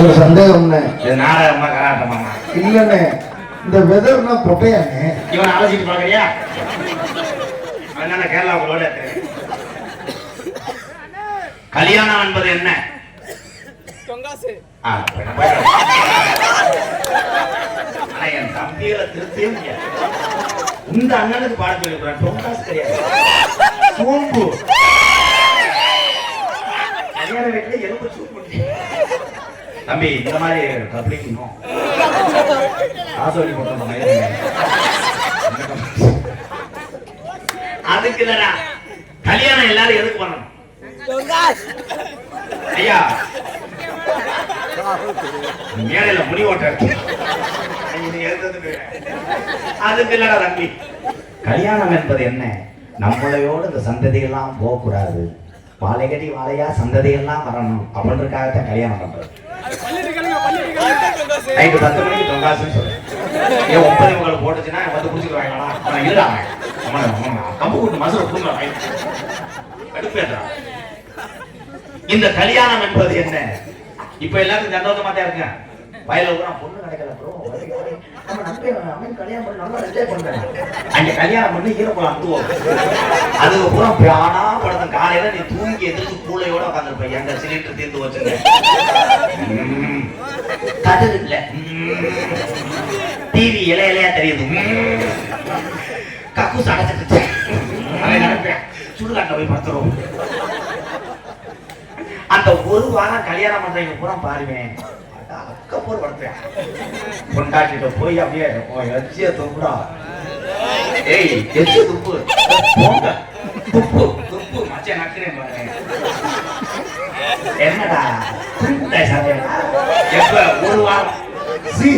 ஒரு சந்தேகம்ண்ணே இது நாடகமா கராட்டமாமா இல்லண்ணே இந்த வெதர்னா பொட்டையாண்ணே. இவன் அலசிட்டு பாக்குறியா அதனால கேரளாவுக்குள்ளோட இருக்கிறேன். கல்யாணம் என்பது என்ன? என் தம்பிகளை திருத்தவே முடியாது. இந்த அண்ணனுக்கு பாட சொல்லி டொங்காஸ் கிடையாது. சோம்பு. கல்யாண வீட்டுல எலும்பு சூப்பு தம்பி இந்த மாதிரி கப்ளிக்கணும் ஆசோடி போட்டோம் அதுக்கு இல்லடா கல்யாணம் எல்லாரும் எதுக்கு பண்ணணும்? ஐயா மேலையில முடி ஓட்ட அதுக்கு இல்லடா தம்பி. கல்யாணம் என்பது என்ன? நம்மளையோட இந்த சந்ததியெல்லாம் போகக்கூடாது. வாழைகடி வாழையா சந்ததியெல்லாம் வரணும். அப்படின்றக்காகத்தான் கல்யாணம் பண்றது. நைட்டு பத்து மணிக்கு தொங்காசுன்னு சொல்றேன் ஏன் ஒன்பது போட்டுச்சுன்னா வந்து குடிச்சுக்குவாங்களா? அவன் இல்லாம கம்பு கூட்டு மசுரை இந்த கல்யாணம் என்பது என்ன? இப்ப எல்லாரும் சந்தோஷமா தான் இருக்கேன் வயல கூட பொண்ணு கிடைக்கல ப்ரோ நம்ம நம்பி அவன் கல்யாணம் பண்ணி நல்லா என்ஜாய் பண்றேன் அங்க கல்யாணம் பண்ணி ஈரக்குளம் அந்துவோம் அது பூரா பிராணா படுத்த காலையில நீ தூங்கி எதிர்த்து கூலையோட உட்காந்துருப்ப எங்க சிலிண்டர் தீர்ந்து வச்சுங்க ம்ம். கதவு இல்ல. டிவி இலை இலையா தெரியுது ம்ம். கக்கூஸ் அடைச்சிட்டு சுடுகாட்டில் போய் படுத்துரும் அந்த ஒரு வாரம் கல்யாணம் பண்றவங்க பூரா பாருவேன். அக்க போர் வளர்த்தேன் பொண்டாட்டிட்ட போய் அப்படியே எச்சிய துப்புடா. ஏய் எச்சிய துப்பு. போங்க. துப்பு துப்பு. மச்ச நக்கிறேன் பாருங்க என்னடா? குறிப்பிட்ட சாப்பிடா எப்ப? ஒரு வாரம். சி.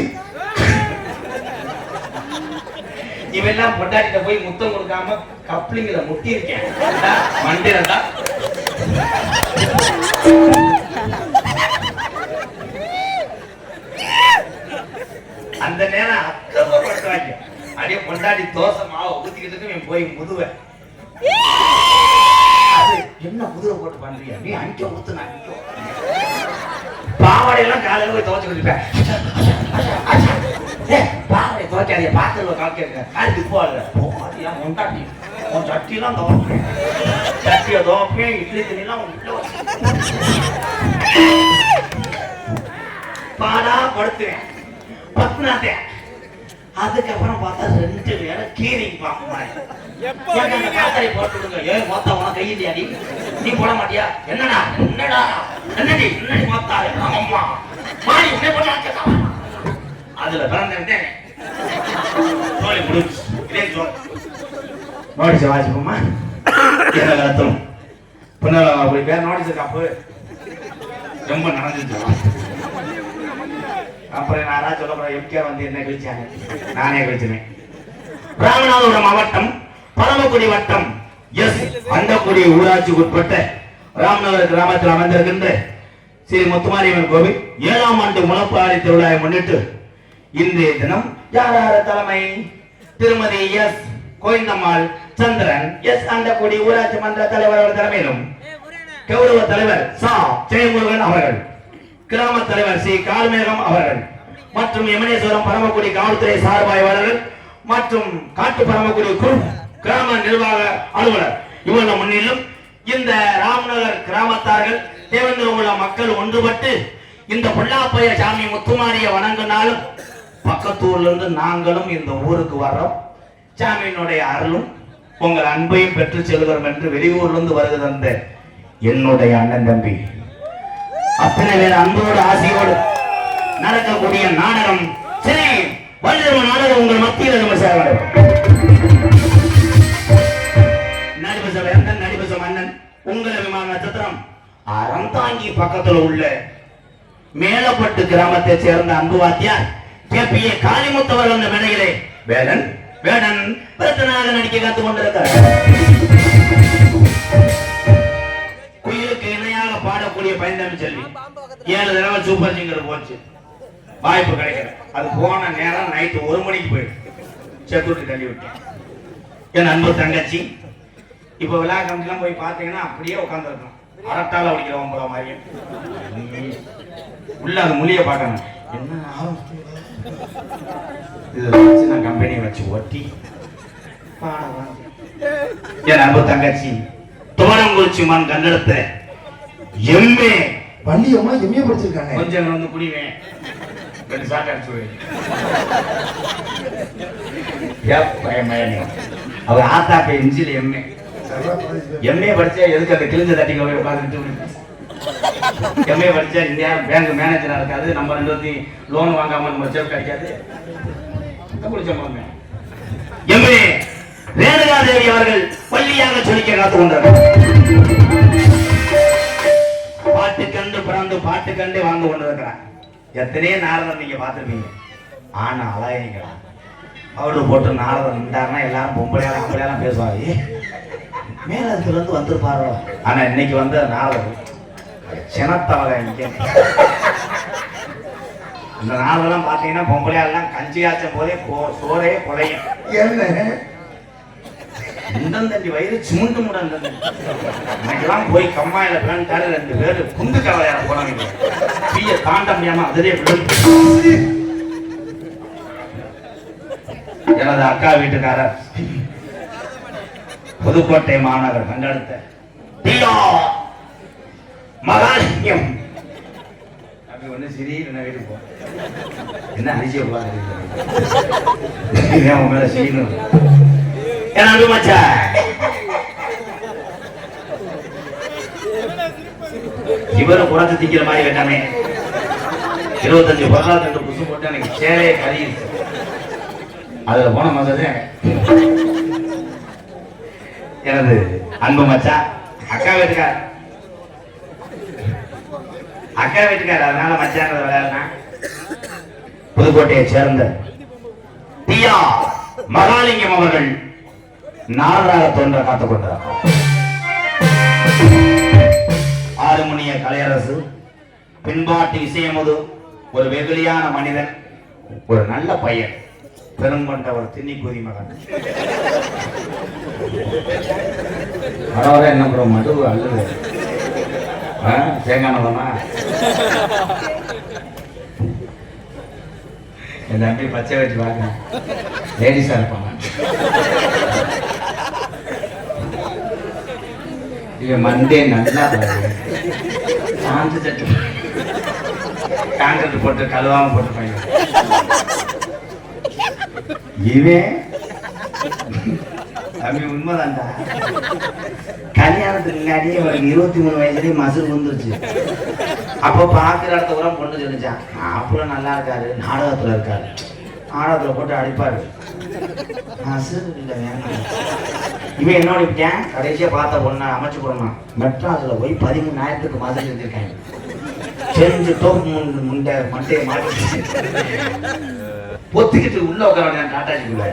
இவெல்லாம் பொண்டாட்டிட்ட போய் முத்தம் கொடுக்காம கப்ளிங்ல முட்டி இருக்கேன் மண்டில அந்த நேரம் அப்படியே தோசை மாவை ஊத்திக்கிட்டு போய் முதுவேன் அது என்ன முதுவை போட்டு பண்றீங்க? நீ அங்க ஊத்து நான் பாவாடை எல்லாம் காலையில போய் துவச்சு கொடுப்பேன். பாவாடை துவைக்காதீங்க. பாத்திரம் காய்க்க காய்ச்சி போகல உன் சட்டிலாம் துவைப்பேன். சட்டியை துவைப்பேன். இட்லி தண்ணிலாம் உள்ள பாடா படுத்துவேன். பத்னாத்தேன் அதுக்கப்புறம் பார்த்தா ரெண்டு பேரும் கீரிங் பாம்பு மாதிரி. ஏங்க அந்த காத்தாடி போட்டு விடுங்க ஏன் மொத்தம் உனக்கு கை இல்லையாடி நீ? போட மாட்டியா? என்னடா என்னடா? என்னடி என்னடி மொத்தாரு ஆமா மாடி உடனே போட்டு அதுல பிறந்தேன் சோழி முடிச்சு இதே சோழி நோடிச்சு வாசிப்போமா? என்ன கலத்தம் பின்னால அப்படி பேர் நோடிச்சு கப்பு. ரொம்ப நடந்துச்சு அப்புறம் நான் அதான் சொல்ல போறேன் எம்கே வந்து என்ன கழிச்சாங்க? நானே கழிச்சினேன். ராமநாதபுரம் மாவட்டம் பரமக்குடி வட்டம் எஸ். அந்தக்குடி ஊராட்சிக்கு உட்பட்ட ராமநகர் கிராமத்தில் அமைந்திருக்கின்ற ஸ்ரீ முத்துமாரியம்மன் கோவில் ஏழாம் ஆண்டு முளப்பாரி திருவிழாவை முன்னிட்டு இன்றைய தினம் யார் யார் தலைமை? திருமதி எஸ். கோவிந்தம்மாள் சந்திரன் எஸ். அந்தக்குடி ஊராட்சி மன்ற தலைவர் தலைமையிலும் கௌரவ தலைவர் சா. ஜெயமுருகன் அவர்கள். கிராம தலைவர் சி. கால்மேகம் அவர்கள் மற்றும் யமனேஸ்வரம் பரமக்குடி காவல்துறை சார்பாய்வாளர்கள் மற்றும் காட்டு பரமக்குடி கிராம நிர்வாக அலுவலர். இவர்கள் முன்னிலும் இந்த ராமநகர் கிராமத்தார்கள் தேவந்திரம் உள்ள மக்கள் ஒன்றுபட்டு இந்த பொல்லாப்பைய சாமி முத்துமாரிய வணங்கினாலும் பக்கத்தூர்ல இருந்து நாங்களும் இந்த ஊருக்கு வர்றோம். சாமியினுடைய அருளும் உங்கள் அன்பையும் பெற்று செல்கிறோம் என்று வெளியூர்ல இருந்து வருகிற என்னுடைய அண்ணன் தம்பி அத்தனை பேர் அன்போடு ஆசையோடு நடக்கக்கூடிய நாடகம். சரி வள்ளிதர்ம நாடகம் உங்கள் மத்தியில் நம்ம சேர நடிபச வேந்தன் நடிபச உங்கள் விமான நட்சத்திரம். அறந்தாங்கி பக்கத்துல உள்ள மேலப்பட்டு கிராமத்தை சேர்ந்த அன்பு வாத்தியார் கேபிஏ காளிமுத்தவர் அந்த மேடையிலே வேடன் வேடன் பிரத்தனாக நடிக்க கற்றுக் கொண்டிருக்கிறார். பாடக்கூடிய பயந்தம் செல்வி ஏழு தடவை சூப்பர் சிங்கர் போச்சு. வாய்ப்பு கிடைக்கல. அது போன நேரம் நைட்டு ஒரு மணிக்கு போயிடும் செத்துட்டு தள்ளி விட்டேன். என் அன்பு தங்கச்சி இப்போ விழா கமிட்டிலாம் போய் பார்த்தீங்கன்னா அப்படியே உட்காந்துருக்கணும் அரட்டால அடிக்கிறவன் போல மாதிரியும் உள்ள அந்த மொழிய பார்க்கணும். என்ன ஆகும்? இதை வச்சு நான் கம்பெனியை வச்சு ஒட்டி என் அன்பு தங்கச்சி தோரங்குறிச்சி மண் கண்டெடுத்த எம்மே பள்ளியம்மா எம்ஏ படிச்சிருக்காங்க. கொஞ்சம் வந்து குடிவேன். ரெண்டு சாக்கு அடிச்சு பயமயனே அவர் ஆத்தாப்ப இஞ்சில எம்ஏ. எம்ஏ படிச்சா எதுக்கு அந்த கிழிஞ்ச தட்டிங்க போய் உட்காந்துட்டு எம்ஏ படிச்சா இந்த பேங்க் மேனேஜரா இருக்காது. நம்ம ரெண்டு லோன் வாங்காம நம்ம சேவ் கிடைக்காது எம்ஏ ரேணுகா தேவி அவர்கள் பள்ளியாக சொல்லிக்க காத்து கொண்டார்கள் பாட்டு கண்டு பிறந்து பாட்டு கண்டு கொண்டு கொண்டிருக்கிறான் எத்தனையோ நாரதன் நீங்க பார்த்துருப்பீங்க. ஆனா அழகைங்களா அவரு போட்டு நாரதன் இருந்தாருன்னா எல்லாரும் பொம்பளையால ஆம்பளையாலாம் பேசுவாங்க. மேலத்துல இருந்து வந்திருப்பாரோ? ஆனா இன்னைக்கு வந்து நாரதம் சினத்தவகை இங்க. இந்த நாளெல்லாம் பார்த்தீங்கன்னா பொம்பளையாலாம் கஞ்சி ஆச்சும் போதே கோ- சோறே குறையும் என்ன? முண்டந்தண்டி வயிறு சுமுண்டு முடந்தது இன்னைக்கெல்லாம் போய் கம்மாயில வேண்டாரு ரெண்டு பேர். குண்டு கவலையார போனாங்க. தீய தாண்ட முடியாம அதிலே விழுந்து. எனது அக்கா வீட்டுக்காரர். புதுக்கோட்டை மாநகர் கண்டெடுத்த டியோ மகாலிங்கம். அப்படி ஒண்ணு என்ன வீட்டுக்கு போ என்ன அதிசயம் உன் மேல செய்யணும் ஏன் அன்பு மச்சா இவரும் குறைச்சு திக்கிற மாதிரி வேண்டாமே இருபத்தஞ்சு பொருளாதார ரெண்டு புசு போட்டு எனக்கு சேலையே கறியிருச்சு அதுல போன மாதிரி எனது அன்பு மச்சா அக்கா வீட்டுக்கார். அக்கா வீட்டுக்கார் அதனால மச்சான் விளையாடுனா. புதுக்கோட்டையை சேர்ந்த தியா மகாலிங்கம் அவர்கள் நாலாக தோன்ற காத்து கொண்டார் ஆறுமணிய கலையரசு பின்பாட்டு இசையமுது ஒரு வெகுளியான மனிதன் ஒரு நல்ல பையன் பெருங்கொண்ட ஒரு திண்ணி கூதி மகன். வர என்ன ப்ரோ மடு அல்லது ஆ, என் தம்பி பச்சை வச்சு பார்க்க லேடிஸா இருப்பாங்க. இவன் மண்டே நல்லா பாரு சாந்து சட்டு காங்கிரட் போட்டு கழுவாம போட்டு பையன் இவன் தம்பி உண்மைதான்டா கல்யாணத்துக்கு முன்னாடியே அவருக்கு இருபத்தி மூணு வயசுலயே மசூல் வந்துருச்சு அப்போ பார்க்குற இடத்த கூட பொண்ணு சொல்லிச்சான் அப்புறம் நல்லா இருக்காரு நாடகத்தில் இருக்காரு நாடகத்தில் போட்டு அடிப்பாரு மசூல் இல்லை வேணாம் இவன் என்ன பண்ணிவிட்டேன் கடைசியா பார்த்த பொண்ணை அமைச்சு கொடுமா மெட்ராஸ்ல போய் பதிமூணாயிரத்துக்கு மாதிரி செஞ்சிருக்காங்க. செஞ்சு டோப் முண்டை முண்டை மண்டையை மாட்டி பொத்திக்கிட்டு உள்ள உட்கார டாட்டாஜிக்குள்ள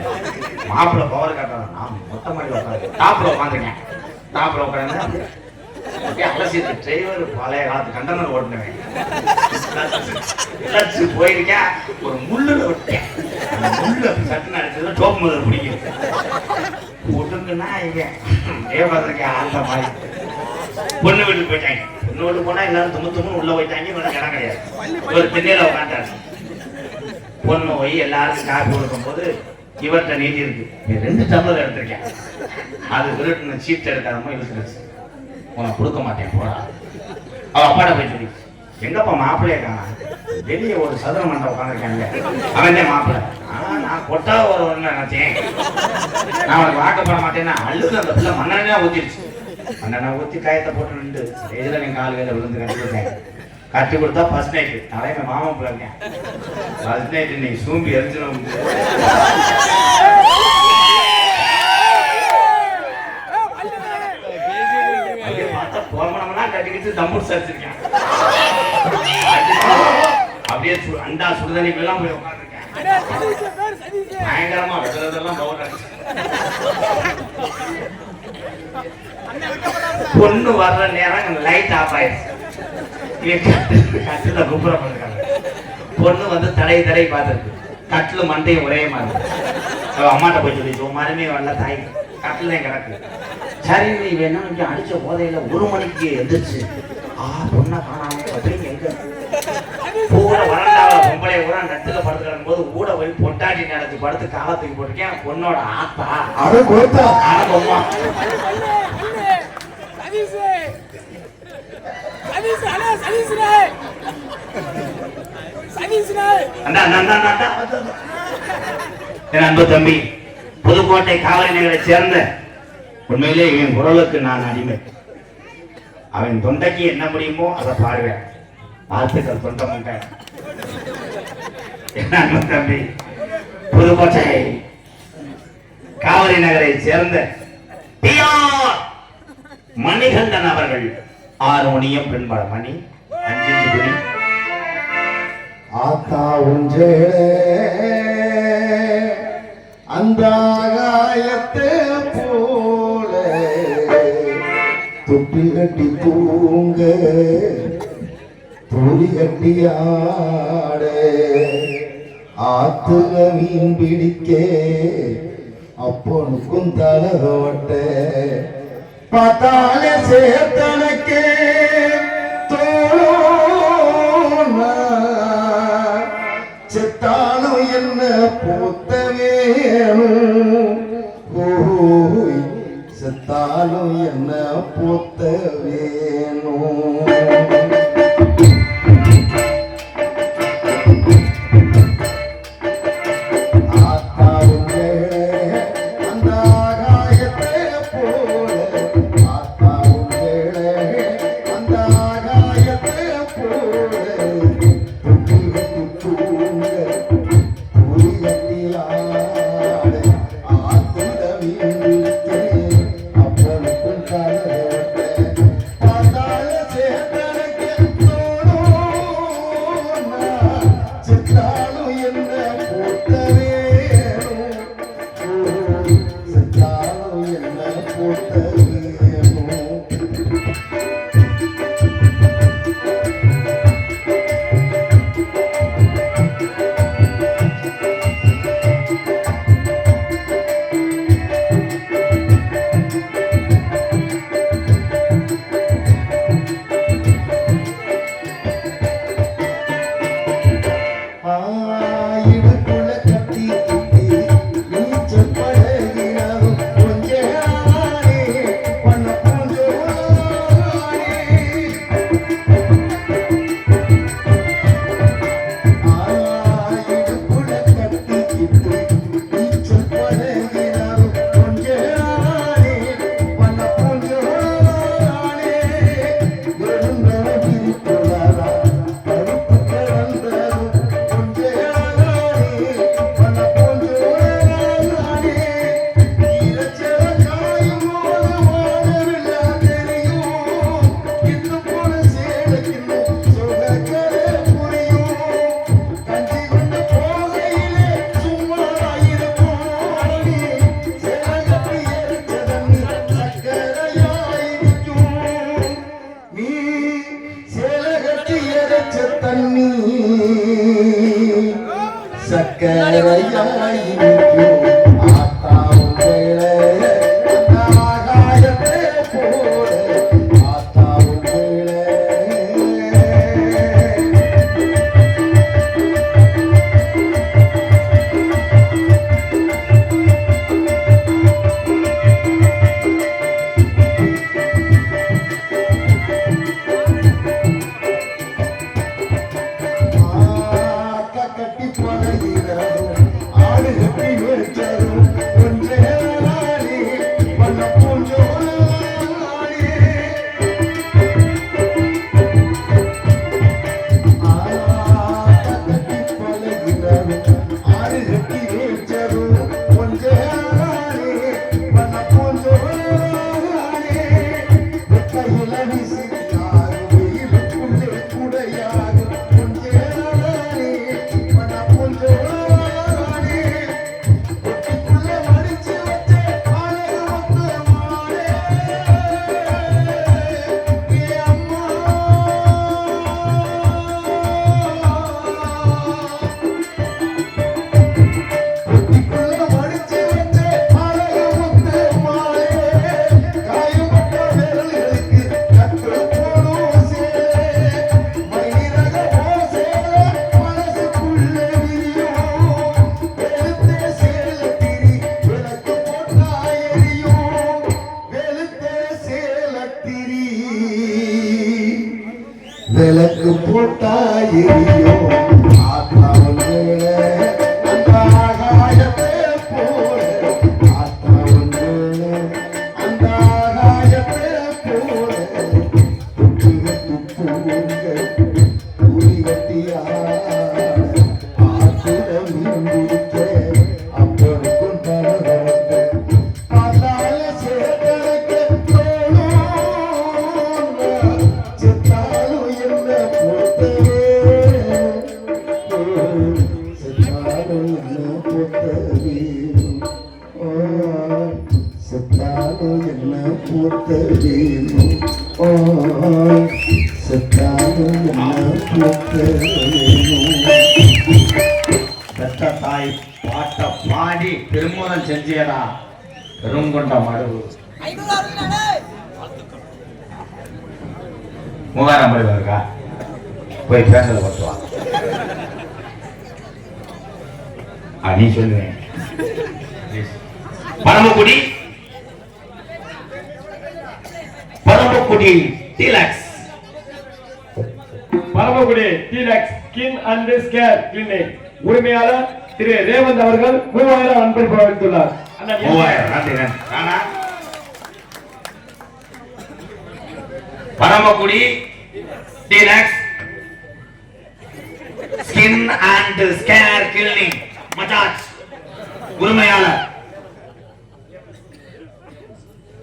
மாப்பிள்ள பவர் காட்டுறான் நான் மொத்த மாதிரி உட்காரு டாப்ல உட்காந்துருக்கேன் டாப்ல உட்காந்து அப்படியே அலசிட்டு டிரைவர் பழைய காலத்து கண்டனர் ஓட்டுனவன். போயிருக்கேன். ஒரு முள்ளுல விட்டேன். அந்த முள்ளு அப்படி டோப் முதல் பிடிக்கும் ஒட்டுங்கன்னா இவன் தேவபாத்திரக்கே ஆழ்ந்த மாதிரி பொண்ணு வீட்டுக்கு போயிட்டாங்க பொண்ணு வீட்டுக்கு போனா எல்லாரும் தும்மு தும்முன்னு உள்ள போயிட்டாங்க இவனுக்கு இடம் கிடையாது ஒரு திண்ணையில உட்காந்தாரு பொண்ணு போய் எல்லாருக்கும் காப்பி கொடுக்கும்போது இவர்கிட்ட நீதி இருக்கு ரெண்டு டம்ளர் எடுத்திருக்கேன் அது விருட்டுன்னு சீட் எடுக்காதமோ இழுத்துருச்சு உனக்கு கொடுக்க மாட்டேன் போடா. அவ அப்பாட போய் சொல்லி எங்கப்பா மாப்பிள்ளைய காணா வெளியே ஒரு சதுர மண்டபம் உட்காந்துருக்காங்க அவன் தான் மாப்பிள்ளை? நான் கொட்டா ஒரு நினைச்சேன். நான் உனக்கு வாக்கப்பட மாட்டேன்னா அழுது அந்த பிள்ளை மண்ணெண்ணா ஊத்திடுச்சு மண்ணெண்ணா ஊத்தி காயத்தை போட்டு நின்று ஸ்டேஜில் நீ கால் கையில விழுந்து கட்டிருக்கேன் கட்டி கொடுத்தா ஃபர்ஸ்ட் நைட்டு தலைமை மாமா பிள்ளைங்க ஃபர்ஸ்ட் நைட் இன்னைக்கு சூம்பி எரிஞ்சிடும் அப்படியே பார்த்தா கோமணம்லாம் கட்டிக்கிட்டு தம்பூர் சரிச்சிருக்கேன் அப்படியே சு- அண்டா சுடுதண்ணிக்கு எல்லாம் போய் உட்காந்துருக்கேன் பயங்கரமா வெட்டுறதெல்லாம் பொண்ணு வர்ற நேரம் லைட் ஆஃப் ஆயிடுச்சு. இவன் கட்டில் கட்டில குப்புற பண்ணிருக்காங்க. பொண்ணு வந்து தடை தடை பார்த்துருக்கு. கட்டில் மண்டையும் ஒரே மாதிரி. அவ அம்மாட்ட போய் சொல்லிச்சு உன் மருமே வரல தாய் கட்டில் கிடக்கு. சரி நீ வேணும் இங்க அடிச்ச போதையில ஒரு மணிக்கு எந்திரிச்சு ஆ பொண்ணை காணாம அப்படின்னு எங்க? பூர வர பொம்பளை ஊரா நட்டுல படுத்து கிடக்கும் போது ஊட போய் பொட்டாட்டி நடத்தி படுத்து காலத்துக்கு போட்டிருக்கேன். பொண்ணோட ஆத்தா. அட கோத்தா. அட பொம்மா. சதீஷ் சதீஷ் அண்ணா சதீஷ்ண்ணே சதீஷ்ண்ணே அண்டா அண்டா அண்டா அண்டா என் அன்பு தம்பி புதுக்கோட்டை காவல் நகரை சேர்ந்த உண்மையிலே இவன் குரலுக்கு நான் அடிமை. அவன் தொண்டைக்கு என்ன முடியுமோ அதை பாடுவேன். வாழ்த்துக்கள் தொண்டை என்ன தம்பி? புதுக்கோட்டை காவிரி நகரை சேர்ந்த மணிகண்டன் அவர்கள் ஆறு மணியும் பெண்பாட மணி அஞ்சு மணி. ஆத்தா உஞ்சே அந்த ஆகாயத்தை போல. தொட்டி கட்டி தூங்க தொடி கட்டி ஆட. ஆத்துல மீன் பிடிக்கே அப்பனுக்கும் தலகோட்ட. பார்த்தாலே சேர்த்தனக்கே தோழோனா செத்தாலும் என்ன போத்த வேணும் ஓய் செத்தாலும் என்ன போத்த வேணும் சேலகட்டி எரிச்ச தண்ணி சக்கரையாய் தாய் பாட்ட பாடி திருமணம் செஞ்சியடா. பெருங்கொண்ட மடுவு. மூவாயிரம் ரூபாய் இருக்கா? போய் பேசல பத்துவா நீ சொல்லுவேன் Paramakudi. Paramakudi deluxe. Paramakudi deluxe skin and care clinic உரிமையாளர் திரு ரேவந்த் அவர்கள் மூவாயிரம் அன்பளிப்பு எஸ். மூவாயிரம் Paramakudi deluxe skin and care clinic மஜாஜ் உரிமையாளர்.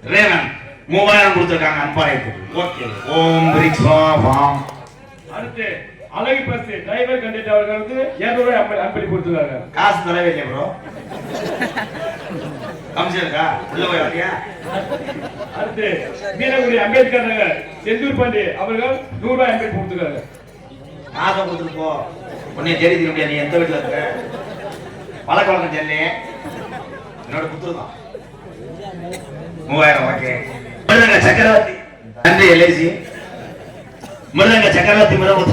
ரேவன் மூவாயிரம் கொடுத்துருக்காங்க அம்பாயத்துக்கு ஓகே ஓம் வாம் அடுத்து அழகு பஸ் டிரைவர் கண்டிட் அவர்களுக்கு இருநூறு ரூபாய் அன்பளி- கொடுத்துருக்காங்க. காசு தரவே இல்லையா ப்ரோ கமிஷன் இருக்கா உள்ள போய் வரலையா அடுத்து வீரகுடி அம்பேத்கர் நகர் செந்தூர் பாண்டி அவர்கள் நூறு ரூபாய் அன்பளிப்பு கொடுத்துருக்காங்க. காசை கொடுத்துட்டு போ. தேடி தர முடியாது. நீ எந்த வீட்டுல இருக்க? பழக்க வழக்கம் செல்லி என்னோட புத்துருதான் மூவாயிரம் ஓகே. மிருதங்க சக்கரவர்த்தி. நன்றி எல்ஐசி. மிருதங்க சக்கரவர்த்தி மிருதங்க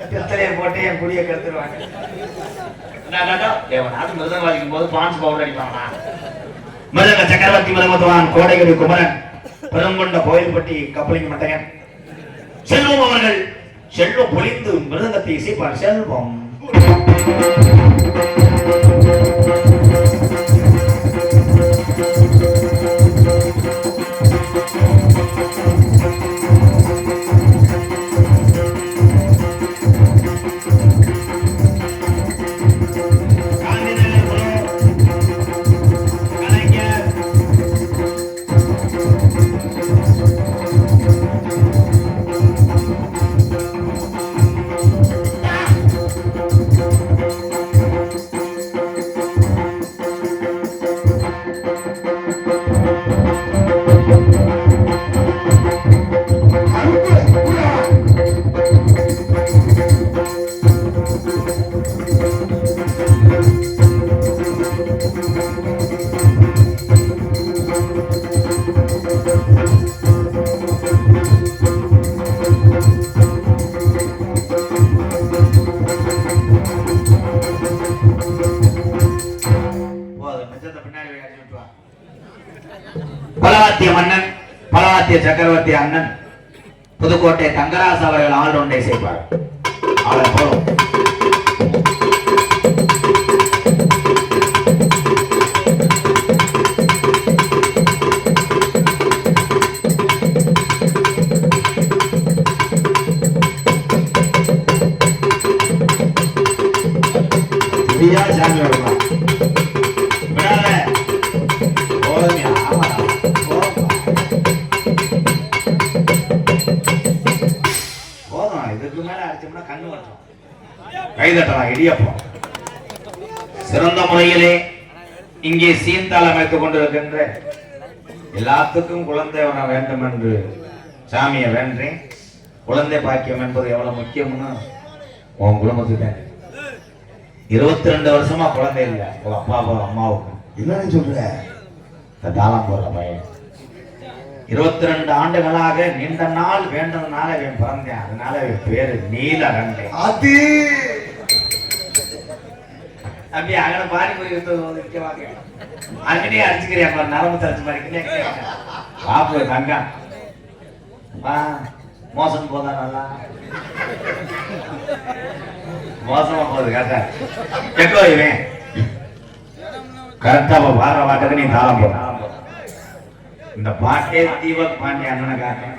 பித்தளையை போட்டு என் குடியை கெடுத்துருவாங்க. அது மிருதங்க வாசிக்கும் போது பான்ஸ் பவுடர் அடிப்பாங்களா மிருதங்க சக்கரவர்த்தி மிருகத்துவான் கோடைகுடி குமரன் பெருங்கொண்ட கோயில்பட்டி கப்பலிங்க மட்டையன். செல்வம் அவர்கள் செல்வம் பொழிந்து மிருதங்கத்தை இசைப்பார். செல்வம். காந்திநகர் அண்ணன் புதுக்கோட்டை தங்கராசு அவர்கள் ஆள் ஒன்றை செய்வார் அவர் போதும் விடியா சாமி இடியப்பம். சிறந்த முறையிலே இங்கே சீந்தால் அமைத்துக் கொண்டிருக்கின்ற எல்லாத்துக்கும் குழந்தை வர வேண்டும் என்று சாமியை வேண்டேன் குழந்தை பாக்கியம் என்பது எவ்வளவு முக்கியம்னு உன் குடும்பத்துக்கு தான் இருபத்தி ரெண்டு வருஷமா குழந்தை இல்லை. உங்க அப்பாவுக்கும் அம்மாவுக்கு. என்னன்னு சொல்ற? இந்த தாளம் போடுற பையன். இருபத்தி ரெண்டு ஆண்டுகளாக நீண்ட நாள் வேண்டதுனால இவன் பிறந்தேன். அதனால இவன் பேரு நீலகண்டேன். அது தம்பி அகன பானிபுரி நிற்கவாங்க அங்கனே அடிச்சுக்கிறியா பாரு நரம்பு தரச்சு மாதிரி பாப்பு தங்கம் வா மோசம் போதா நல்லா? மோசமா போகுது கரெக்டா? எக்கோ இவன். கரெக்டா வார வாட்டத்துக்கு நீ தாளம் போட. இந்த பாட்டே தீபக் பாண்டிய அண்ணனுக்காக